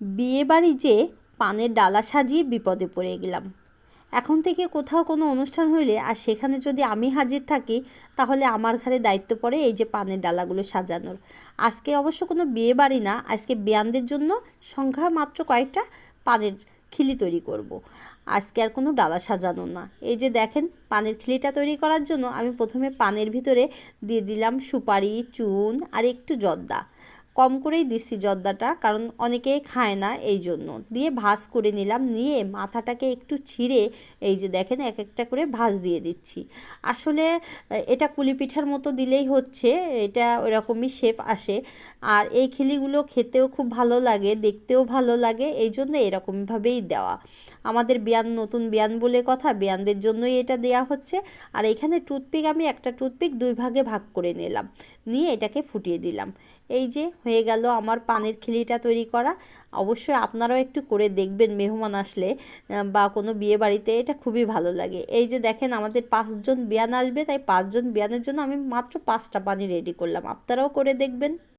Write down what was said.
বিয়ে বাড়ি যে পানের ডালা সাজিয়ে বিপদে পড়ে গেলাম। এখন থেকে কোথাও কোনো অনুষ্ঠান হইলে আর সেখানে যদি আমি হাজির থাকি, তাহলে আমার ঘরে দায়িত্ব পড়ে এই যে পানের ডালাগুলো সাজানোর। আজকে অবশ্য কোনো বিয়ে বাড়ি না, আজকে বিয়ানদের জন্য সংখ্যা মাত্র কয়েকটা পানের খিলি তৈরি করব। আজকে আর কোনো ডালা সাজানো না। এই যে দেখেন, পানের খিলিটা তৈরি করার জন্য আমি প্রথমে পানের ভিতরে দিয়ে দিলাম সুপারি, চুন আর একটু জর্দা। কম করেই দিচ্ছি জর্দাটা, কারণ অনেকেই খায় না এই জন্য দিয়ে ভাজ করে নিলাম, নিয়ে মাথাটাকে একটু ছিঁড়ে এই যে দেখেন এক একটা করে ভাজ দিয়ে দিচ্ছি। আসলে এটা কুলি পিঠার মতো দিলেই হচ্ছে, এটা ওরকমই শেপ আসে। আর এই খিলিগুলো খেতেও খুব ভালো লাগে, দেখতেও ভালো লাগে এই জন্য এরকমভাবেই দেওয়া। আমাদের বিয়ান নতুন বিয়ান বলে কথা, বিয়ানদের জন্যই এটা দেয়া হচ্ছে। আর এখানে টুথপিক আমি একটা টুথপিক দুই ভাগে ভাগ করে নিলাম। নিয়ে এটাকে ফুটিয়ে দিলাম। এই যে হয়ে গেল আমার পানের খিলিটা তৈরি করা। অবশ্যই আপনারাও একটু করে দেখবেন মেহমান আসলে বা কোনো বিয়ে বাড়িতে, এটা খুবই ভালো লাগে। এই যে দেখেন আমাদের পাঁচজন বিয়ান আসবে, তাই পাঁচজন বিয়ানের জন্য আমি মাত্র পাঁচটা পানি রেডি করলাম। আপনারাও করে দেখবেন।